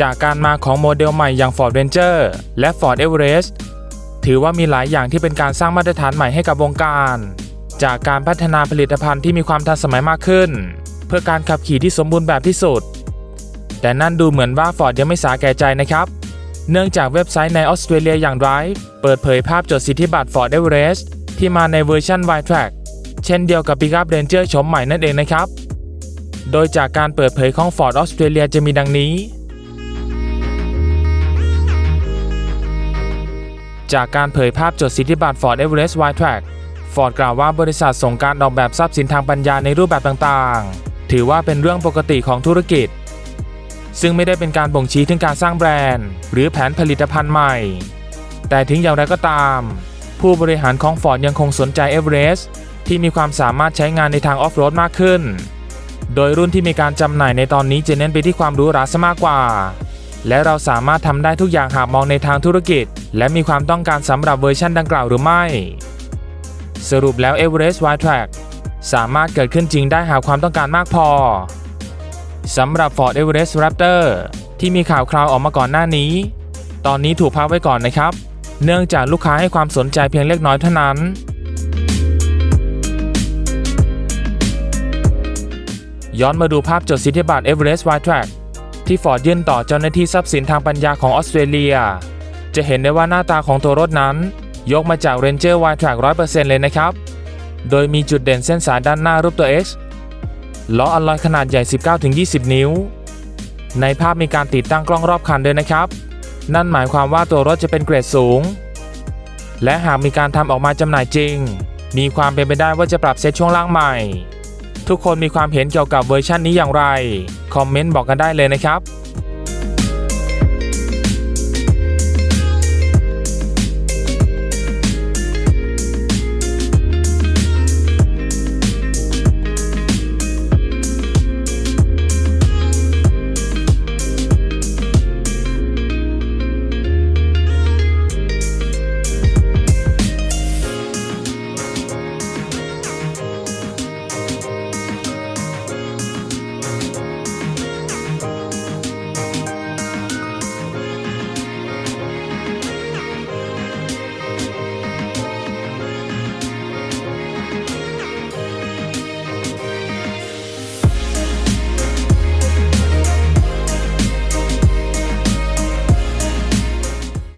จากการมาของโมเดลใหม่อย่าง Ford Ranger และ Ford Everest ถือว่ามีหลายอย่างที่เป็นการสร้างมาตรฐานใหม่ให้กับวงการ จากการพัฒนาผลิตภัณฑ์ที่มีความทันสมัยมากขึ้น เพื่อการขับขี่ที่สมบูรณ์แบบที่สุด แต่นั่นดูเหมือนว่า Ford ยังไม่สาแก่ใจนะครับ เนื่องจากเว็บไซต์ในออสเตรเลียอย่าง Drive เปิดเผยภาพจดสิทธิบัตร Ford Everest ที่มาในเวอร์ชัน Y-Track เช่นเดียวกับ Pickup Ranger ชมใหม่นั่นเองนะครับ โดยจากการเปิดเผยของ Ford ออสเตรเลียจะมีดังนี้ จากการเผยภาพจดสิทธิบัตร Ford Everest Y-Track Ford กล่าวว่าบริษัทส่งการออกแบบทรัพย์สินทางปัญญาในรูปแบบต่างๆ ถือว่าเป็นเรื่องปกติของธุรกิจ ซึ่งไม่ได้เป็นการบ่งชี้ถึงการสร้างแบรนด์ หรือแผนผลิตภัณฑ์ใหม่ แต่ถึงอย่างไรก็ตาม ผู้บริหารของ Ford ยังคงสนใจ Everest ที่มีความสามารถใช้งานในทางออฟโรดมากขึ้น โดยรุ่นที่มีการจำหน่ายในตอนนี้จะเน้นไปที่ความหรู้หราซะมากกว่า และเราสามารถทำได้ทุกอย่างหากมองในทางธุรกิจ และมีความต้องการสำหรับเวอร์ชันดังกล่าวหรือไม่ สรุปแล้ว Everest Y-Track สามารถเกิดขึ้นจริงได้หากความต้องการมากพอสำหรับ Ford Everest Raptor ที่มีข่าวคราวออกมาก่อนหน้านี้ ตอนนี้ถูกพักไว้ก่อนนะครับ เนื่องจากลูกค้าให้ความสนใจเพียงเล็กน้อยเท่านั้น ย้อนมาดูภาพจดสิทธิบัตร Everest Y-Track ที่ Ford ยื่นต่อเจ้าหน้าที่ทรัพย์สินทางปัญญาของออสเตรเลีย จะเห็นได้ว่าหน้าตาของตัวรถนั้น ยกมาจาก Ranger Y-Track 100%เลยนะครับ โดยมีจุดเด่นเส้นสายด้านหน้ารูปตัว X ล้ออลลอยขนาดใหญ่ 19-20 นิ้ว ในภาพมีการติดตั้งกล้องรอบคันด้วยนะครับ นั่นหมายความว่าตัวรถจะเป็นเกรดสูง และหากมีการทำออกมาจำหน่ายจริง มีความเป็นไปได้ว่าจะปรับเซตช่วงล่างใหม่ ทุกคนมีความเห็นเกี่ยวกับเวอร์ชันนี้อย่างไร คอมเมนต์บอกกันได้เลยนะครับ